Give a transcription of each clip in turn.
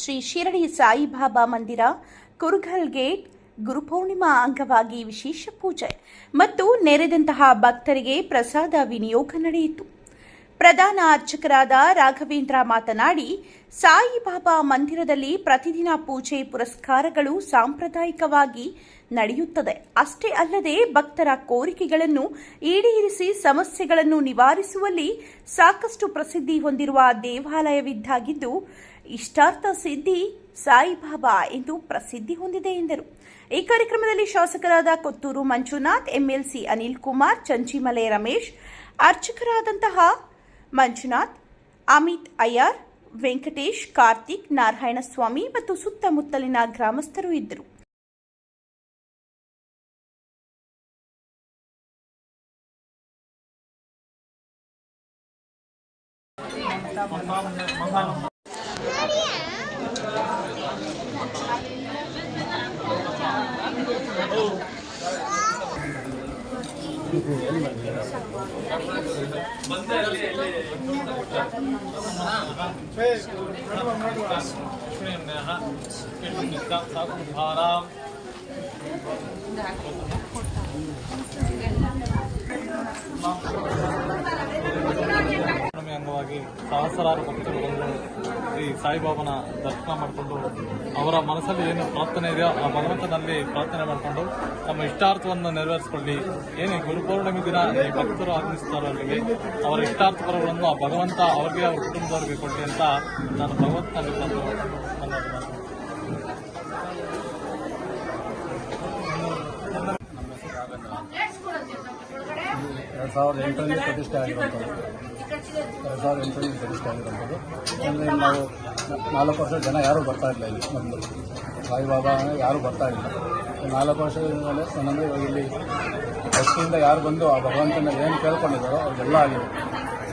ಶ್ರೀ ಶಿರಡಿ ಸಾಯಿಬಾಬಾ ಮಂದಿರ, ಕುರುಘಲ್ ಗೇಟ್, ಗುರುಪೂರ್ಣಿಮಾ ಅಂಗವಾಗಿ ವಿಶೇಷ ಪೂಜೆ ಮತ್ತು ನೆರೆದಂತಹ ಭಕ್ತರಿಗೆ ಪ್ರಸಾದ ವಿನಿಯೋಗ ನಡೆಯಿತು. ಪ್ರಧಾನ ಅರ್ಚಕರಾದ ರಾಘವೇಂದ್ರ ಮಾತನಾಡಿ, ಸಾಯಿಬಾಬಾ ಮಂದಿರದಲ್ಲಿ ಪ್ರತಿದಿನ ಪೂಜೆ ಪುರಸ್ಕಾರಗಳು ಸಾಂಪ್ರದಾಯಿಕವಾಗಿ ನಡೆಯುತ್ತದೆ. ಅಷ್ಟೇ ಅಲ್ಲದೆ ಭಕ್ತರ ಕೋರಿಕೆಗಳನ್ನು ಈಡೇರಿಸಿ ಸಮಸ್ಯೆಗಳನ್ನು ನಿವಾರಿಸುವಲ್ಲಿ ಸಾಕಷ್ಟು ಪ್ರಸಿದ್ಧಿ ಹೊಂದಿರುವ ದೇವಾಲಯವಿದ್ದಾಗಿದ್ದು ಇಷ್ಟಾರ್ಥ ಸಿದ್ಧಿ ಸಾಯಿಬಾಬಾ ಎಂದು ಪ್ರಸಿದ್ಧಿ ಹೊಂದಿದೆ ಎಂದರು. ಈ ಕಾರ್ಯಕ್ರಮದಲ್ಲಿ ಶಾಸಕರಾದ ಕೊತ್ತೂರು ಮಂಜುನಾಥ್, ಎಂಎಲ್ಸಿ ಅನಿಲ್ ಕುಮಾರ್, ಚಂಚಿಮಲೆ ರಮೇಶ್, ಅರ್ಚಕರಾದಂತಹ ಮಂಜುನಾಥ್, ಅಮಿತ್ ಅಯ್ಯರ್, ವೆಂಕಟೇಶ್, ಕಾರ್ತಿಕ್, ನಾರಾಯಣಸ್ವಾಮಿ ಮತ್ತು ಸುತ್ತಮುತ್ತಲಿನ ಗ್ರಾಮಸ್ಥರು ಇದ್ದರು. 바람 그러면 뭐하기 4 사라로 먹자고 ಈ ಸಾಯಿಬಾಬನ ದರ್ಶನ ಮಾಡಿಕೊಂಡು ಅವರ ಮನಸ್ಸಲ್ಲಿ ಏನು ಪ್ರಾರ್ಥನೆ ಇದೆಯೋ ಆ ಭಗವಂತನಲ್ಲಿ ಪ್ರಾರ್ಥನೆ ಮಾಡಿಕೊಂಡು ತಮ್ಮ ಇಷ್ಟಾರ್ಥವನ್ನು ನೆರವೇರಿಸಿಕೊಳ್ಳಿ. ಏನೇ ಗುರುಪೌರ್ಣಮಿ ದಿನ ಈ ಭಕ್ತರು ಆಗಮಿಸ್ತಾರೋ ಅಲ್ಲಿಗೆ ಅವರ ಇಷ್ಟಾರ್ಥ ಪರಗಳನ್ನು ಆ ಭಗವಂತ ಅವರಿಗೆ ಅವ್ರ ಕುಟುಂಬದವ್ರಿಗೆ ಕೊಡಲಿ ಅಂತ ನಾನು ಭಗವಂತನಲ್ಲಿ ತಂದು. ಎರಡು ಸಾವಿರದ ಎಂಟರಲ್ಲಿ ಪ್ರತಿಷ್ಠೆ ಆಗಿರುವಂಥದ್ದು. ಎರಡು ಸಾವಿರದ ಎಂಟುನೂರು ಪ್ರತಿಷ್ಠೆ ಆಗಿರುವಂಥದ್ದು ಅಂದರೆ ನಾವು ನಾಲ್ಕು ವರ್ಷ ಜನ ಯಾರೂ ಬರ್ತಾ ಇಲ್ಲ ಇಲ್ಲಿ ಮೊದಲು. ಸಾಯಿಬಾಬಾ ಯಾರೂ ಬರ್ತಾ ಇಲ್ಲ ನಾಲ್ಕು ವರ್ಷದಿಂದಲೇ ಏನಂದರೆ ಇವಾಗ ಇಲ್ಲಿ ಭಕ್ತಿಯಿಂದ ಯಾರು ಬಂದು ಆ ಭಗವಂತನ ಏನು ಕೇಳ್ಕೊಂಡಿದ್ದಾರೋ ಅವ್ರಿಗೆಲ್ಲ ಆಗಿದೆ.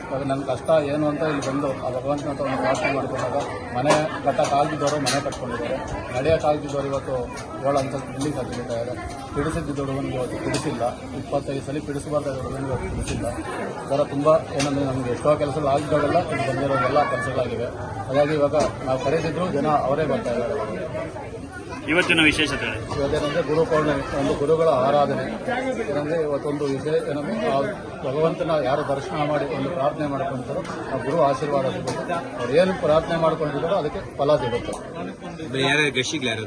ಇವಾಗ ನನ್ನ ಕಷ್ಟ ಏನು ಅಂತ ಇಲ್ಲಿ ಬಂದು ಆ ಭಗವಂತನ ಹತ್ರ ಒಂದು ಪ್ರಾರ್ಥನೆ ಮಾಡಿಕೊಂಡಾಗ ಮನೆ ಕಟ್ಟಕ್ಕಾಗದಿದ್ದವರು ಮನೆ ಕಟ್ಕೊಂಡಿದ್ದಾರೆ. ನಡೆಯೋಕ್ಕಾಗದಿದ್ದವರು ಇವತ್ತು ಏಳು ಅಂತ ಬಿಲ್ಡಿಂಗ್ ಹತ್ತಿರ್ತಾ ಇದೆ ಪಿಡಿಸಿದ್ದ ಇವತ್ತು ಪಿಡಿಸಿಲ್ಲ. ಇಪ್ಪತ್ತೈದು ಸಲ ಪಿಡಿಸಬಾರ್ದ ಹುಡುಗನಿಗೆ ಇವತ್ತು ಪಿಡಿಸಿಲ್ಲ. ಥರ ತುಂಬ ಏನಂದರೆ ನಮಗೆ ಎಷ್ಟೋ ಕೆಲಸಗಳು ಆಗಿದ್ದಾಗೆಲ್ಲ ಇಲ್ಲಿ ಬಂದಿರೋದೆಲ್ಲ ಕೆಲಸಗಳಾಗಿವೆ. ಹಾಗಾಗಿ ಇವಾಗ ನಾವು ಕರೆದಿದ್ರು ಜನ ಅವರೇ ಬರ್ತಾ ಇದ್ದಾರೆ. ಇವತ್ತಿನ ವಿಶೇಷತೆ? ಇವತ್ತೇನಂದ್ರೆ ಗುರು ಪೌರ್ಣಮಿ ಒಂದು ಗುರುಗಳ ಆರಾಧನೆ. ಏನಂದ್ರೆ ಇವತ್ತೊಂದು ವಿಷಯ ಏನಂದ್ರೆ ಆ ಭಗವಂತನ ಯಾರು ದರ್ಶನ ಮಾಡಿ ಒಂದು ಪ್ರಾರ್ಥನೆ ಮಾಡ್ಕೊಂತಾರೋ ಆ ಗುರು ಆಶೀರ್ವಾದ ಸಿಗುತ್ತೆ. ಅವ್ರು ಏನು ಪ್ರಾರ್ಥನೆ ಮಾಡ್ಕೊಂಡಿದ್ದಾರೋ ಅದಕ್ಕೆ ಫಲ ಸಿಗುತ್ತೆ. ಯಾರ್ಯಾರು ಗಶಿಗಳು ಯಾರು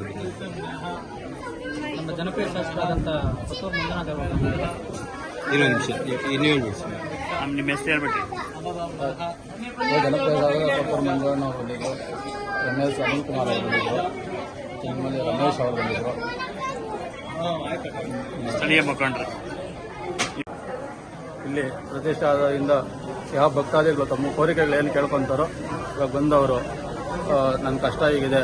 ನಮ್ಮ ಜನಪ್ರಿಯ ಶಾಸಕರಾದಂಥ ಮಂಜುನಾಥ್ ಇನ್ನೊಂದು ನಿಮಿಷ ಇನ್ನೊಂದು ನಿಮಿಷ ನಿಮ್ಮ ಹೆಸರು ಹೇಳ್ಬಿಟ್ಟು. ಜನಪ್ರಿಯ ಅವರು ಎಂ ಎಸ್ ಅನಿಲ್ ಕುಮಾರ್ ಅವರು ರಮೇಶ್ ಅವರು ಬಂದಿದ್ರು. ಸ್ಥಳೀಯ ಮುಖಂಡರು. ಇಲ್ಲಿ ಪ್ರತಿಷ್ಠಾದಿಂದ ಯಾವ ಭಕ್ತಾದಿಗಳು ತಮ್ಮ ಕೋರಿಕೆಗಳು ಏನು ಕೇಳ್ಕೊಂತಾರೋ ಇವಾಗ ಬಂದವರು ನನ್ನ ಕಷ್ಟ ಹೀಗಿದೆ.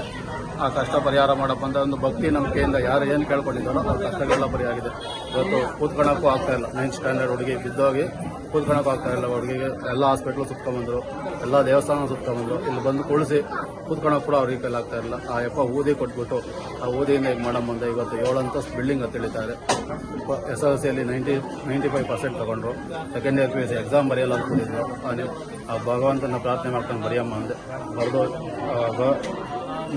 ಆ ಕಷ್ಟ ಪರಿಹಾರ ಮಾಡಪ್ಪ ಅಂತ ಒಂದು ಭಕ್ತಿ ನಂಬಿಕೆಯಿಂದ ಯಾರು ಏನು ಕೇಳ್ಕೊಂಡಿದ್ದಾರೋ ಆ ಕಷ್ಟಗಳೆಲ್ಲ ಆಗಿದೆ ಇವತ್ತು ಕೂತ್ಕೊಳ್ಳೋಕ್ಕೂ ಆಗ್ತಾ ಇಲ್ಲ. ನೈನ್ತ್ ಸ್ಟ್ಯಾಂಡರ್ಡ್ ಹುಡುಗಿ ಬಿದ್ದೋಗಿ ಕೂತ್ಕೊಳ್ಳೋಕ್ಕೂ ಆಗ್ತಾ ಇಲ್ಲ. ಹುಡುಗಿಗೆ ಎಲ್ಲ ಹಾಸ್ಪಿಟ್ಲು ಸುತ್ಕೊಂಡ್ಬಂದ್ರು ಎಲ್ಲ ದೇವಸ್ಥಾನ ಸುತ್ಕೊಂಡ್ಬಂದ್ರು ಇಲ್ಲಿ ಬಂದು ಕುಳಿಸಿ ಕೂತ್ಕೊಳ್ಳೋಕೆ ಕೂಡ ಅವ್ರಿಗೆ ಆಗ್ತಾ ಇಲ್ಲ. ಆ ಯಪ್ಪ ಊದಿ ಕೊಟ್ಬಿಟ್ಟು, ಆ ಊದಿಯಿಂದ ಈಗ ಮಾಡಮ್ ಬಂದ ಇವತ್ತು ಏಳು ಅಂತಸ್ ಬಿಲ್ಡಿಂಗ್ ಹತ್ತಿಳಿತಾರೆ ಎಸ್ ಎಲ್ ಸಿಯಲ್ಲಿ ನೈಂಟಿ ನೈಂಟಿ ಫೈವ್ ಪರ್ಸೆಂಟ್ ತಗೊಂಡ್ರು. Second year P U C exam ಬರೆಯಲ್ಲ ಅಂದ್ಕೊಂಡಿದ್ರು. ಆ ಭಗವಂತನ ಪ್ರಾರ್ಥನೆ ಮಾಡ್ಕೊಂಡು ಬರೆಯಮ್ಮ ಅಂದೆ. ಬರೆದು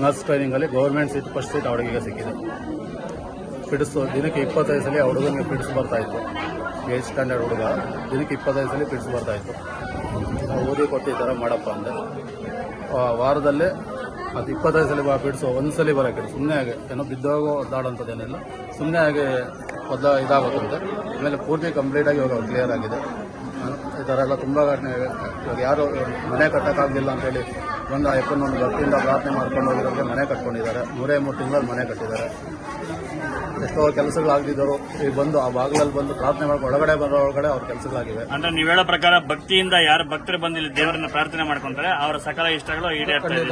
ನರ್ಸ್ ಟ್ರೈನಿಂಗಲ್ಲಿ ಗೌರ್ಮೆಂಟ್ ಸೀಟ್ ಫಸ್ಟ್ ಸೀಟ್ ಅವಳಿಗೆ ಸಿಕ್ಕಿದೆ. ಪಿಡಿಸು ದಿನಕ್ಕೆ ಇಪ್ಪತ್ತೈದು ಸಲ ಹುಡುಗನಿಗೆ ಪಿಡಿಸು ಬರ್ತಾಯಿತ್ತು ಏಜ್ ಸ್ಟ್ಯಾಂಡರ್ಡ್ ಹುಡುಗ, ದಿನಕ್ಕೆ ಇಪ್ಪತ್ತೈದು ಸಲ ಪಿಡಿಸು ಬರ್ತಾಯಿತ್ತು ಓದಿ ಕೊಟ್ಟು ಈ ಥರ ಮಾಡಪ್ಪ ಅಂದೆ. ವಾರದಲ್ಲೇ ಅದು ಇಪ್ಪತ್ತೈದು ಸಲ ಬಾ ಒಂದು ಸಲ ಬರೋಕೆ ಸುಮ್ಮನೆ ಹಾಗೆ, ಏನೋ ಬಿದ್ದೋಗೋ ಒದ್ದಾಡೋಂಥದ್ದೇನಿಲ್ಲ ಸುಮ್ಮನೆ ಹಾಗೆ ಒದ್ದ ಇದಾಗುತ್ತೆ ಆಮೇಲೆ ಪೂರ್ತಿ ಕಂಪ್ಲೀಟಾಗಿ ಇವಾಗ ಕ್ಲಿಯರ್ ಆಗಿದೆ. ಈ ಥರ ಎಲ್ಲ ತುಂಬ ಘಟನೆ ಇವೆ ಇವಾಗ ಯಾರು ಮನೆ ಕಟ್ಟೋಕ್ಕಾಗಲಿಲ್ಲ ಅಂತೇಳಿ ಯಪ್ಪನ ಒಂದು ಭಕ್ತಿಯಿಂದ ಪ್ರಾರ್ಥನೆ ಮಾಡ್ಕೊಂಡು ಹೋಗಿರೋರಿಗೆ ಮನೆ ಕಟ್ಕೊಂಡಿದ್ದಾರೆ. ನೂರೇ ಮೂರು ತಿಂಗಳಲ್ಲಿ ಮನೆ ಕಟ್ಟಿದ್ದಾರೆ. ಎಷ್ಟೋ ಕೆಲಸಗಳಾಗಿದ್ದರು ಈಗ ಬಂದು ಆ ಬಾಗಿಲಲ್ಲಿ ಬಂದು ಪ್ರಾರ್ಥನೆ ಮಾಡ್ಕೊಂಡು ಒಳಗಡೆ ಬರೋ ಒಳಗಡೆ ಅವ್ರ ಕೆಲಸಗಳಾಗಿವೆ. ಅಂದ್ರೆ ನೀವು ಹೇಳೋ ಪ್ರಕಾರ ಭಕ್ತಿಯಿಂದ ಯಾರು ಭಕ್ತರು ಬಂದಿಲ್ಲ ದೇವರನ್ನ ಪ್ರಾರ್ಥನೆ ಮಾಡ್ಕೊಂತಾರೆ ಅವರ ಸಕಲ ಇಷ್ಟಗಳು ಈಡೇರ್ತದೆ.